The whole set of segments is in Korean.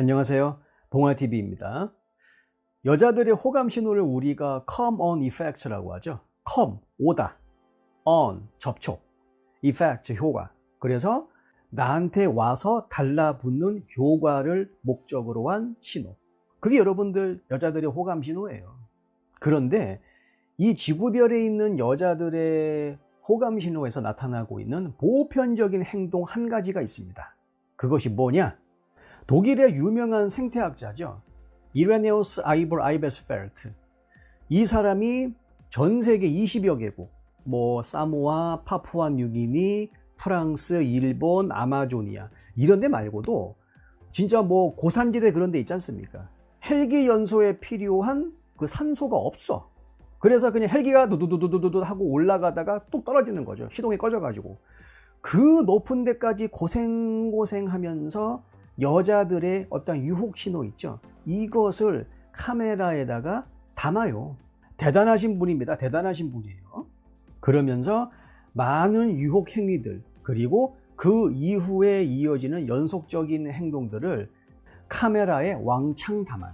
안녕하세요. 봉화TV입니다. 여자들의 호감 신호를 우리가 come on effect라고 하죠. come, 오다. on, 접촉. effect, 효과. 그래서 나한테 와서 달라붙는 효과를 목적으로 한 신호. 그게 여러분들 여자들의 호감 신호예요. 그런데 이 지구별에 있는 여자들의 호감 신호에서 나타나고 있는 보편적인 행동 한 가지가 있습니다. 그것이 뭐냐? 독일의 유명한 생태학자죠. 이레네우스 아이볼 아이베스펠트. 이 사람이 전 세계 20여 개국, 뭐 사모아, 파푸아 뉴기니, 프랑스, 일본, 아마조니아 이런 데 말고도 진짜 뭐 고산지대 그런 데 있지 않습니까? 헬기 연소에 필요한 그 산소가 없어. 그래서 그냥 헬기가 두두두두두두 하고 올라가다가 뚝 떨어지는 거죠. 시동이 꺼져가지고. 그 높은 데까지 고생고생하면서 여자들의 어떤 유혹 신호 있죠. 이것을 카메라에다가 담아요. 대단하신 분입니다. 대단하신 분이에요. 그러면서 많은 유혹 행위들, 그리고 그 이후에 이어지는 연속적인 행동들을 카메라에 왕창 담아요.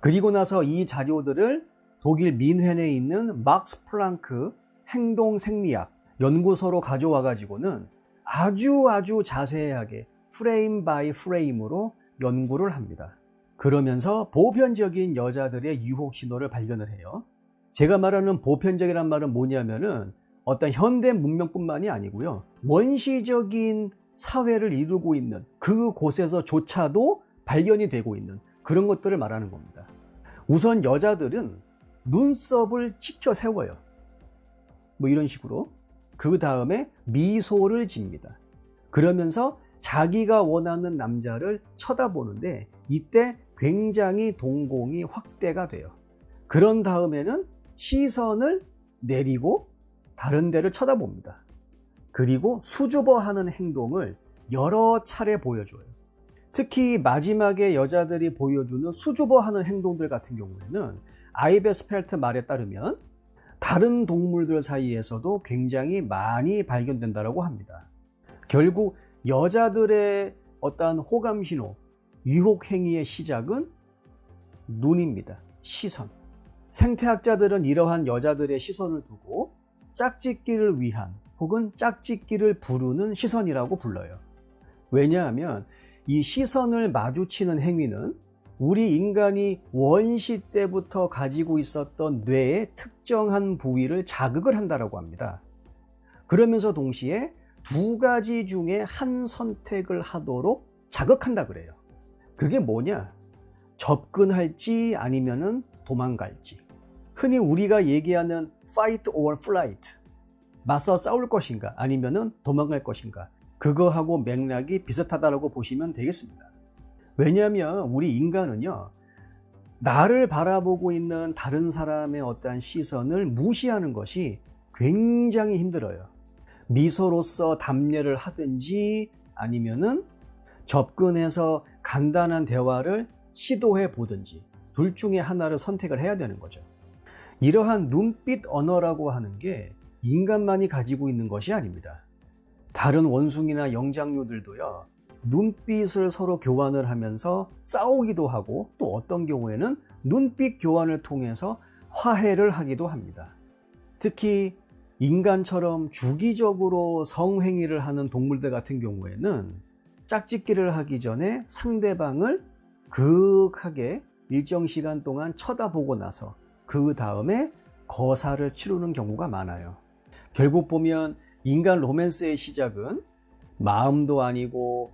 그리고 나서 이 자료들을 독일 민헨에 있는 막스 플랑크 행동 생리학 연구소로 가져와 가지고는 아주 아주 자세하게 프레임 바이 프레임으로 연구를 합니다. 그러면서 보편적인 여자들의 유혹 신호를 발견을 해요. 제가 말하는 보편적이란 말은 뭐냐면은 어떤 현대 문명뿐만이 아니고요. 원시적인 사회를 이루고 있는 그곳에서조차도 발견이 되고 있는 그런 것들을 말하는 겁니다. 우선 여자들은 눈썹을 치켜 세워요. 뭐 이런 식으로. 그 다음에 미소를 집니다. 그러면서 자기가 원하는 남자를 쳐다보는데 이때 굉장히 동공이 확대가 돼요. 그런 다음에는 시선을 내리고 다른 데를 쳐다봅니다. 그리고 수줍어하는 행동을 여러 차례 보여줘요. 특히 마지막에 여자들이 보여주는 수줍어하는 행동들 같은 경우에는 아이베스펠트 말에 따르면 다른 동물들 사이에서도 굉장히 많이 발견된다고 합니다. 결국 여자들의 어떠한 호감 신호, 유혹 행위의 시작은 눈입니다. 시선. 생태학자들은 이러한 여자들의 시선을 두고 짝짓기를 위한 혹은 짝짓기를 부르는 시선이라고 불러요. 왜냐하면 이 시선을 마주치는 행위는 우리 인간이 원시 때부터 가지고 있었던 뇌의 특정한 부위를 자극을 한다고 합니다. 그러면서 동시에 두 가지 중에 한 선택을 하도록 자극한다 그래요. 그게 뭐냐? 접근할지 아니면은 도망갈지. 흔히 우리가 얘기하는 fight or flight. 맞서 싸울 것인가 아니면은 도망갈 것인가. 그거하고 맥락이 비슷하다고 보시면 되겠습니다. 왜냐하면 우리 인간은요, 나를 바라보고 있는 다른 사람의 어떠한 시선을 무시하는 것이 굉장히 힘들어요. 미소로서 담례를 하든지 아니면은 접근해서 간단한 대화를 시도해 보든지 둘 중에 하나를 선택을 해야 되는 거죠. 이러한 눈빛 언어라고 하는 게 인간만이 가지고 있는 것이 아닙니다. 다른 원숭이나 영장류들도요, 눈빛을 서로 교환을 하면서 싸우기도 하고 또 어떤 경우에는 눈빛 교환을 통해서 화해를 하기도 합니다. 특히 인간처럼 주기적으로 성행위를 하는 동물들 같은 경우에는 짝짓기를 하기 전에 상대방을 극하게 일정 시간 동안 쳐다보고 나서 그 다음에 거사를 치르는 경우가 많아요. 결국 보면 인간 로맨스의 시작은 마음도 아니고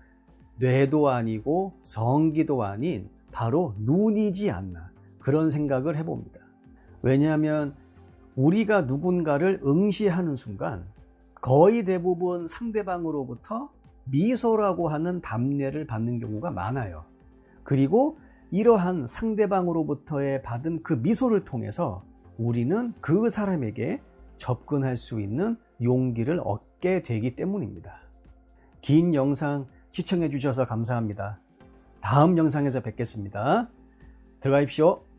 뇌도 아니고 성기도 아닌 바로 눈이지 않나 그런 생각을 해봅니다. 왜냐하면 우리가 누군가를 응시하는 순간 거의 대부분 상대방으로부터 미소라고 하는 답례를 받는 경우가 많아요. 그리고 이러한 상대방으로부터의 받은 그 미소를 통해서 우리는 그 사람에게 접근할 수 있는 용기를 얻게 되기 때문입니다. 긴 영상 시청해 주셔서 감사합니다. 다음 영상에서 뵙겠습니다. 들어가십시오.